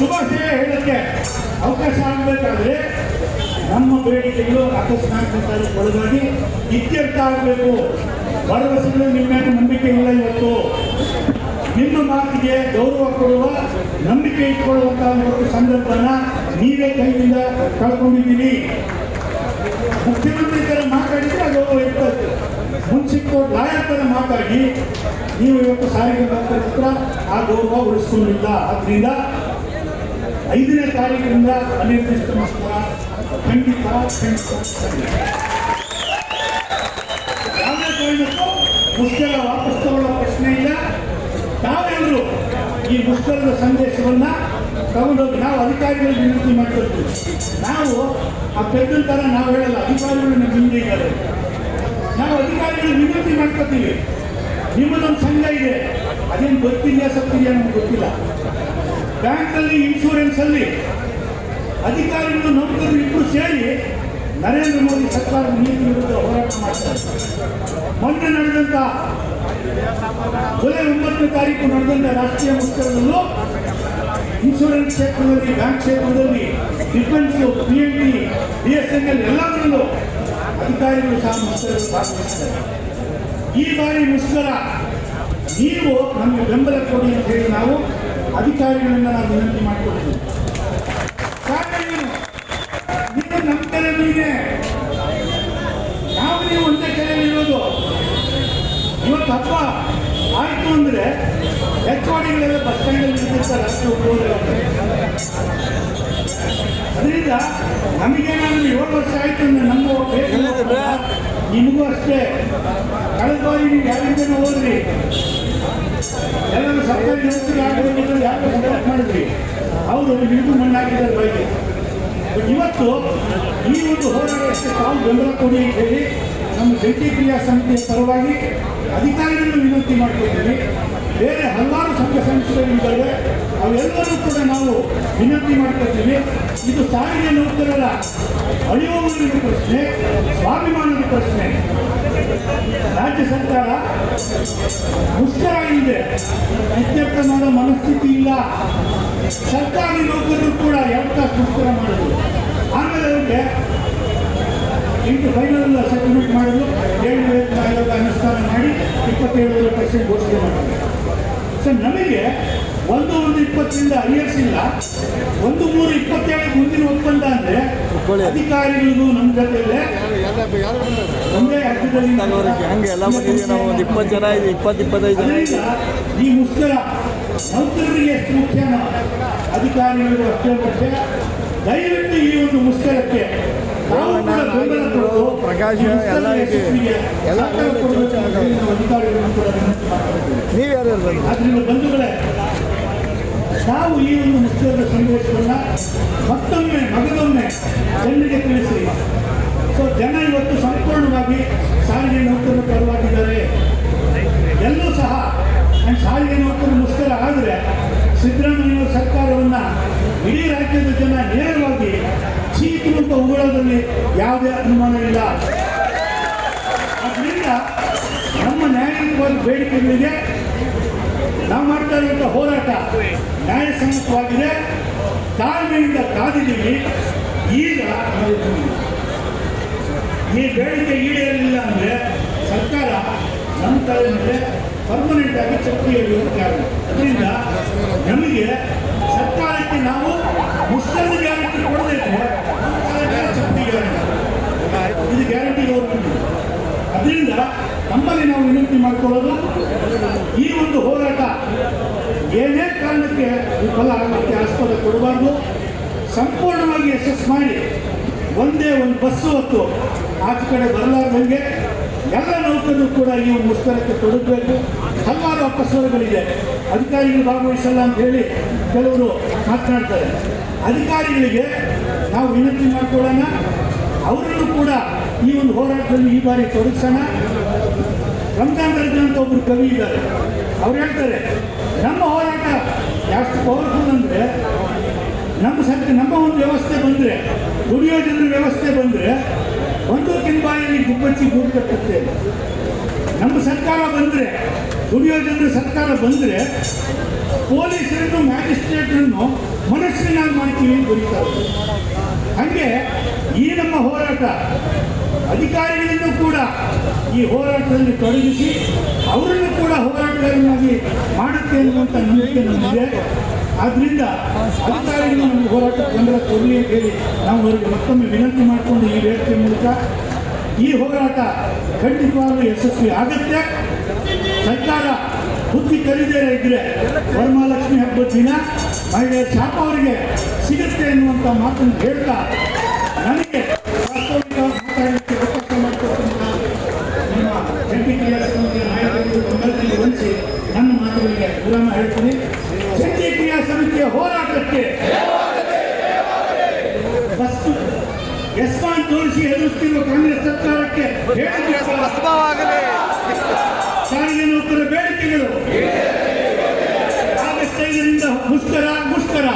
ಶುಭಾಶಯ ಹೇಳಕ್ಕೆ ಅವಕಾಶ ಆಗಬೇಕಾದ್ರೆ ನಮ್ಮ ಬೇಡಿಕೆಗಳು ಅಕಸ್ಮಾತ್ ಒಳಗಾಗಿ ಇತ್ಯರ್ಥ ಆಗಬೇಕು. ಭರವಸೆಗಳು ನಿಮ್ಮ ನಂಬಿಕೆ ಇಲ್ಲ ಇವತ್ತು. ನಿಮ್ಮ ಮಾತಿಗೆ ಗೌರವ ಕೊಡುವ ನಂಬಿಕೆ ಇಟ್ಕೊಳ್ಳುವಂತಹ ಒಂದು ಸಂದರ್ಭನ ನೀವೇ ಕೈಯಿಂದ ಕಳ್ಕೊಂಡಿದ್ದೀರಿ. ಮುಖ್ಯಮಂತ್ರಿ ತರ ಮಾತಾಡಿದ್ರೆ ಅದು ಇರ್ತದೆ. ಮುನ್ಸಿಪಲ್ ಲಾಯರ್ ಮಾತಾಡಿ, ನೀವು ಇವತ್ತು ಸಾರಿಗೆ ಹತ್ರ ಆ ಗೌರವ ಉಳಿಸ್ಕೊಂಡಿಲ್ಲ ಆದ್ರಿಂದ ಐದನೇ ತಾರೀಕಿನಿಂದ ಅನಿರ್ದಿಷ್ಟ ಮಕ್ಕಳ ಖಂಡಿತ. ಯಾವುದೇ ಕಾರಣಕ್ಕೂ ಮುಷ್ಕರ ವಾಪಸ್ ತಗೊಳ್ಳೋ ಪ್ರಶ್ನೆ ಇಲ್ಲ. ತಾವೆಲ್ಲರೂ ಈ ಮುಷ್ಕರದ ಸಂದೇಶವನ್ನ ತಗೊಂಡೋಗಿ ನಾವು ಅಧಿಕಾರಿಗಳ ವಿನಂತಿ ಮಾಡ್ಕೊಳ್ತೀವಿ ನಾವು ಆ ಪೆದ್ದನ್ ಥರ ನಾವು ಹೇಳಲ್ಲ, ಅಧಿಕಾರಿಗಳು ನಮ್ಮ ಹಿಂದೆ ಇದ್ದಾರೆ. ನಾವು ಅಧಿಕಾರಿಗಳ ವಿನಂತಿ ಮಾಡ್ಕೊತೀವಿ ನಿಮ್ಮದೊಂದು ಸಂಘ ಇದೆ. ಅದೇನು ಗೊತ್ತಿದೆಯಾ ಸತ್ತಿದೆಯಾ ನಮ್ಗೆ ಗೊತ್ತಿಲ್ಲ. ಬ್ಯಾಂಕಲ್ಲಿ ಇನ್ಶೂರೆನ್ಸ್ ಅಲ್ಲಿ ಅಧಿಕಾರಿಗಳು, ನೌಕರರು ಇಬ್ಬರು ಸೇರಿ ನರೇಂದ್ರ ಮೋದಿ ಸರ್ಕಾರ ನೀತಿ ವಿರುದ್ಧ ಹೋರಾಟ ಮಾಡ್ತಾರೆ ಮೊನ್ನೆ ನಡೆದಂತ ಜುಲೈ ಒಂಬತ್ತನೇ ತಾರೀಕು ನಡೆದಂತ ರಾಷ್ಟ್ರೀಯ ಮುಖ್ಯದಲ್ಲೂ ಇನ್ಶೂರೆನ್ಸ್ ಕ್ಷೇತ್ರದಲ್ಲಿ, ಬ್ಯಾಂಕ್ ಕ್ಷೇತ್ರದಲ್ಲಿ defence P N T B S N L ಎಲ್ಲದರಲ್ಲೂ ಅಧಿಕಾರಿಗಳು ಸಹ ಮುಷ್ಕರದಲ್ಲಿ ಭಾಗವಹಿಸ್ತಾರೆ ಈ ಬಾರಿ ಮುಷ್ಕರ ನೀವು ನಮಗೆ ಬೆಂಬಲ ಕೊಡಿ ಅಂತ ಹೇಳಿ ನಾವು ಅಧಿಕಾರಿಗಳಿಂದ ನಾವು ವಿನಂತಿ ಮಾಡಿಕೊಡ್ತೀವಿ. ನೀವು ನಮ್ಮ ತಲೆ ನೀವೇ ನಾವು ನೀವು ಒಂದೇ ಕಡೆಯಲ್ಲಿ ಇರೋದು. ಇವತ್ತು ಹಬ್ಬ ಆಯ್ತು ಅಂದ್ರೆ ಓಡಿಗಳೆಲ್ಲ ಬಸ್ ಸ್ಟ್ಯಾಂಡಲ್ಲಿ ನಿಂತಿರ್ತಾರೆ ಅಷ್ಟು ಅದರಿಂದ ಅದರಿಂದ ನಾನು ಏಳು ವರ್ಷ ಆಯ್ತು ಅಂದರೆ ನಮ್ಮ? ನಿಮಗೂ ಅಷ್ಟೇ. ಕಳೆದ ಬಾರಿ ನೀವು ಯಾರಿಂದನೂ ಹೋದ್ರಿ. ಎಲ್ಲರೂ ಸರ್ಕಾರಿ ನೌಕರಿ ಆಗಬೇಕಿದ್ರೆ ಯಾರು ಸೆಲೆಕ್ಟ್ ಮಾಡಿದ್ರಿ? ಅವರು ನಿಮಗೂ ಮಣ್ಣು ಹಾಕಿದ್ದಾರೆ ಬೈಗೆ ಇವತ್ತು ಈ ಒಂದು ಹೋರಾಟಕ್ಕೆ ತಾವು ಬೆಂಬಲ ಕೊಡಿ ಅಂತ ಹೇಳಿ ನಮ್ಮ ಜಂಟಿ ಕ್ರಿಯಾ ಸಮಿತಿಯ ಪರವಾಗಿ ಅಧಿಕಾರಿಗಳನ್ನು ವಿನಂತಿ ಮಾಡ್ಕೊಳ್ತೀವಿ ಬೇರೆ ಹಲವಾರು ಸಂಘ ಸಂಸ್ಥೆಗಳಿದ್ದಾವೆ ಅವೆಲ್ಲರೂ ಕೂಡ ನಾವು ವಿನಂತಿ ಮಾಡ್ಕೊಳ್ತೀವಿ ಇದು ಸಾರಿಗೆ ನೌಕರರ ಅಳಿಯುವುದರ ಪ್ರಶ್ನೆ, ಸ್ವಾಭಿಮಾನದ ಪ್ರಶ್ನೆ. ರಾಜ್ಯ ಸರ್ಕಾರ ಮುಷ್ಕರ ಇದೆ ಇತ್ಯರ್ಥ ಮಾಡೋ ಮನಸ್ಥಿತಿ ಇಲ್ಲ. ಸರ್ಕಾರಿ ನೌಕರರು ಕೂಡ ಎಂತ ತಾಸು ಮುಷ್ಕರ ಮಾಡೋದು. ಆಮೇಲೆ ಅವರಿಗೆ ಇಂಟು ಫೈನಲ್ ಸೆಟಲ್ಮೆಂಟ್ ಮಾಡಲು ಏಳು ಆಯೋಗ ಅನುಷ್ಠಾನ ಮಾಡಿ ಇಪ್ಪತ್ತೇಳು ಪರ್ಸೆಂಟ್ ಘೋಷಣೆ ಮಾಡೋದು. ಸೊ ನಮಗೆ ಒಂದು ಒಂದು ಇಪ್ಪತ್ತರಿಂದ ಐಎಸ್ ಇಲ್ಲ ಒಂದು ಮೂರು ಇಪ್ಪತ್ತೇಳು ಮುಂದಿನ ಒಪ್ಪಂದ ಅಂದ್ರೆ. ಅಧಿಕಾರಿಗಳಿಗೂ ನಮ್ಮ ಜೊತೆಯಲ್ಲೇ ಒಂದೇ ಅರ್ಥದಲ್ಲಿ ಹಂಗೆ ಎಲ್ಲ ಬಂದಿದ್ದೀವಿ ನಾವು ಒಂದು ಇಪ್ಪತ್ತು ಜನ ಇದೆ ಇಪ್ಪತ್ತು ಇಪ್ಪತ್ತೈದು ಜನ ಇದೆ ಈ ಮುಷ್ಕರ ನೌಕರರಿಗೆ ಎಷ್ಟು ಮುಖ್ಯನೋ ಅಧಿಕಾರಿಗಳಿಗೂ ಅಷ್ಟೇ ಮುಖ್ಯ. ದಯವಿಟ್ಟು ಈ ಒಂದು ಮುಷ್ಕರಕ್ಕೆ ಪ್ರಕಾಶ ಎಲ್ಲ ಎಲ್ಲ ನಾವು ಯಾರು ಬಂಧುಗಳೇ ನಾವು ಈ ಒಂದು ಮುಷ್ಕರದ ಸಂದೇಶವನ್ನು ಮತ್ತೊಮ್ಮೆ ಮಗದೊಮ್ಮೆ ಜನರಿಗೆ ತಿಳಿಸಿ? ಸೊ ಜನ ಇವತ್ತು ಸಂಪೂರ್ಣವಾಗಿ ಸಾರಿಗೆ ನೌಕರರು ಪರವಾಗಿದ್ದಾರೆ. ಎಲ್ಲೂ ಸಹ ಸಾರಿಗೆ ನೌಕರರು ಮುಷ್ಕರ ಆದರೆ ಸಿದ್ದರಾಮಯ್ಯ ಇಲ್ಲ ಅದರಿಂದ ನಮ್ಮ ನ್ಯಾಯಯುತವಾದ ಬೇಡಿಕೆಗಳಿಗೆ ನಾವು ಮಾಡ್ತಾ ಇರುವಂಥ ಹೋರಾಟ ನ್ಯಾಯಸಮ್ಮತವಾಗಿದೆ. ತಾಳ್ಮೆಯಿಂದ ಕಾದಿದ್ದೀವಿ. ಈಗ ಈ ಬೇಡಿಕೆ ಈಡೇರಲಿಲ್ಲ ಅಂದರೆ ಸರ್ಕಾರ ನಮ್ಮ ತಲೆ ಮೇಲೆ ಪರ್ಮನೆಂಟ್ ಆಗಿ ಚಕ್ರಿ ಹಿಡಿಯುವ ಕಾರಣ. ಅದರಿಂದ ನಮಗೆ ಸರ್ಕಾರಕ್ಕೆ ನಾವು ಮುಷ್ಕರದ ಗ್ಯಾರಂಟಿ ಕೊಡದೇ ಇದ್ರೆ ಚಕ್ರಿ ಗ್ಯಾರಂಟಿ ಇದು ಗ್ಯಾರಂಟಿ ಗೌರ್ಮೆಂಟ್ ಅದರಿಂದ ನಮ್ಮಲ್ಲಿ ನಾವು ವಿನಂತಿ ಮಾಡ್ಕೊಳ್ಳೋದು ಈ ಒಂದು ಹೋರಾಟ ಏನೇ ಕಾರಣಕ್ಕೆ ವಿಫಲ ಆಗಲಿಕ್ಕೆ ಆಸ್ಪದ ಕೊಡಬಾರ್ದು, ಸಂಪೂರ್ಣವಾಗಿ ಯಶಸ್ಸು ಮಾಡಿ, ಒಂದೇ ಒಂದು ಬಸ್ಸು ಹೊತ್ತು ಆಚೆ ಕಡೆ ಬರಲಾರ್ದಂಗೆ ಎಲ್ಲ ನೌಕರರು ಕೂಡ ಈ ಒಂದು ಮುಷ್ಕರಕ್ಕೆ ತೊಡಗಬೇಕು. ಹಲವಾರು ಅಪಸ್ವರಗಳಿದೆ. ಅಧಿಕಾರಿಗಳು ಭಾಗವಹಿಸಲ್ಲ ಅಂತ ಹೇಳಿ ಕೆಲವರು ಮಾತನಾಡ್ತಾರೆ. ಅಧಿಕಾರಿಗಳಿಗೆ ನಾವು ವಿನಂತಿ ಮಾಡ್ಕೊಳ್ಳೋಣ. ಅವರನ್ನು ಕೂಡ ಈ ಒಂದು ಹೋರಾಟದಲ್ಲಿ ಈ ಬಾರಿ ತೊಡಗಿಸೋಣ. ರಂಜಾನ್ ಅಂತ ಒಬ್ಬರು ಕವಿ ಇದ್ದಾರೆ. ಅವ್ರು ಹೇಳ್ತಾರೆ ನಮ್ಮ ಹೋರಾಟ ಎಷ್ಟು ಪವರ್ಫುಲ್ ಅಂದರೆ, ನಮ್ಮ ಸರ್ಕಾರ, ನಮ್ಮ ಒಂದು ವ್ಯವಸ್ಥೆ ಬಂದರೆ ದುಡಿಯೋ ಜನರ ವ್ಯವಸ್ಥೆ ಬಂದರೆ ಒಂದು ಬಾಯಲ್ಲಿ ಗುಬ್ಬಚ್ಚಿ ಗೂಡು ಕಟ್ಟುತ್ತೆ ನಮ್ಮ ಸರ್ಕಾರ ಬಂದರೆ ದುಡಿಯೋ ಜನರ ಸರ್ಕಾರ ಬಂದರೆ ಪೊಲೀಸರನ್ನು, ಮ್ಯಾಜಿಸ್ಟ್ರೇಟರನ್ನು ಮಾಡ್ತೀವಿ ಅಂತ ಬರೀತಾರೆ ಹಾಗೆ ಈ ನಮ್ಮ ಹೋರಾಟ ಅಧಿಕಾರಿಗಳನ್ನು ಕೂಡ ಈ ಹೋರಾಟದಲ್ಲಿ ತೊಡಗಿಸಿ ಅವರನ್ನು ಕೂಡ ಹೋರಾಟಗಾರನಾಗಿ ಮಾಡುತ್ತೆ ಅನ್ನುವಂಥ ನಂಬಿಕೆ ನಮಗಿದೆ. ಆದ್ದರಿಂದ ಅಧಿಕಾರಿಗಳು ನಮ್ಮ ಹೋರಾಟಕ್ಕೆ ಬೆಂಬಲ ಕೊಡಲಿ ಅಂತ ಹೇಳಿ ನಾವು ಅವರಿಗೆ ಮತ್ತೊಮ್ಮೆ ವಿನಂತಿ ಮಾಡಿಕೊಂಡು ಈ ವೇದಿಕೆ ಮೂಲಕ ಈ ಹೋರಾಟ ಖಂಡಿತವಾಗಲೂ ಯಶಸ್ವಿ ಆಗುತ್ತೆ. ಸರ್ಕಾರ ಬುದ್ಧಿ ಕಲಿದೇ ಇದ್ರೆ ವರಮಹಾಲಕ್ಷ್ಮಿ ಹಬ್ಬದ ದಿನ ಮಹಿಳೆಯರ ಶಾಪ ಅವರಿಗೆ ಸಿಗುತ್ತೆ ಎನ್ನುವಂಥ ಮಾತನ್ನು ಹೇಳ್ತಾ ನನಗೆ ಮಾತಾಡಲಿಕ್ಕೆ ನಿಮ್ಮ ಜಂಟಿ ಕ್ರಿಯಾ ಸಮಿತಿಯ ನಾಯಕರಿಗೆ ಬೆಂಬಲದಲ್ಲಿ ಹೊಂದಿಸಿ ನನ್ನ ಮಾತುಗಳಿಗೆ ವಿರಾಮ ಹೇಳ್ತೀನಿ. ಜಂಟಿ ಕ್ರಿಯಾ ಸಮಿತಿಯ ಹೋರಾಟಕ್ಕೆ ಫಸ್ಟ್ ಯಸ್ಮಾನ್ ತೋರಿಸಿ ಎದುರಿಸ್ತಿರುವ ಕಾಂಗ್ರೆಸ್ ಸರ್ಕಾರಕ್ಕೆ ಸಾರಿಗೆ ನೌಕರ ಬೇಡಿಕೆಗಳು. ಆಗಸ್ಟ್ ಐದರಿಂದ ಮುಷ್ಕರ ಮುಷ್ಕರ.